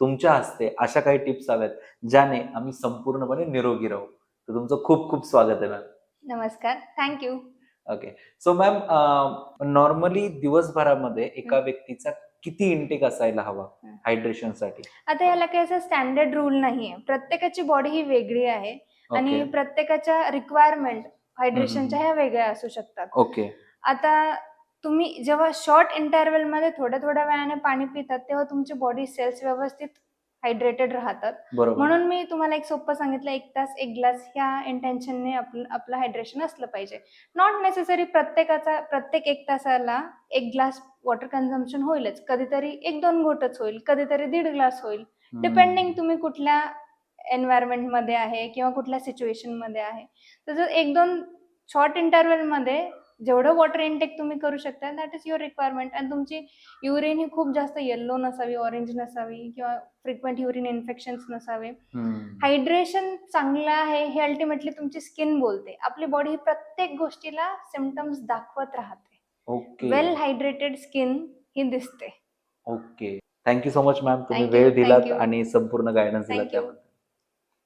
तुमच्या हस्ते अशा काही टिप्स हव्यात ज्याने आम्ही संपूर्णपणे निरोगी राहू. तर तुमचं खूप खूप स्वागत आहे मॅम नमस्कार. Thank you okay so ma'am normally दिवसभरामध्ये एका व्यक्तीचा किती इंटेक असायला हवा. हायड्रेशनसाठी? आता याला काही असं स्टँडर्ड रूल नाहीये. प्रत्येकाची बॉडी ही वेगळी आहे आणि प्रत्येकाच्या रिक्वायरमेंट हायड्रेशनच्या ह्या वेगळ्या असू शकतात. ओके आता तुम्ही जेव्हा शॉर्ट इंटरव्हलमध्ये थोड्या थोड्या वेळाने पाणी पितात तेव्हा तुमची बॉडी सेल्स व्यवस्थित हायड्रेटेड राहतात. म्हणून मी तुम्हाला एक सोपं सांगितलं एक तास एक ग्लास ह्या इंटेन्शनने आपलं आपलं हायड्रेशन असलं पाहिजे. नॉट नेसेसरी प्रत्येकाचा प्रत्येक एक तासाला एक ग्लास वॉटर कन्झम्पशन होईलच. कधीतरी एक दोन घोटच होईल कधीतरी दीड ग्लास होईल. डिपेंडिंग तुम्ही कुठल्या एन्व्हायरमेंटमध्ये आहे किंवा कुठल्या सिच्युएशनमध्ये आहे. तर जर एक दोन शॉर्ट इंटरव्हलमध्ये जेवढं वॉटर इनटेक तुम्ही करू शकता दॅट इज युअर रिक्वायरमेंट आणि तुमची युरिन ही खूप जास्त येल्लो नसावी ऑरेंज नसावी किंवा फ्रिक्वेंट युरिन इन्फेक्शन्स नसावे. हायड्रेशन चांगलं आहे हे अल्टिमेटली तुमची स्किन बोलते. आपली बॉडी ही प्रत्येक गोष्टीला सिमटम्स दाखवत राहते. वेल हायड्रेटेड स्किन ही दिसते. Okay thank you so much ma'am तुम्ही वेळ दिलात. आणि संपूर्ण गायडन्स दिला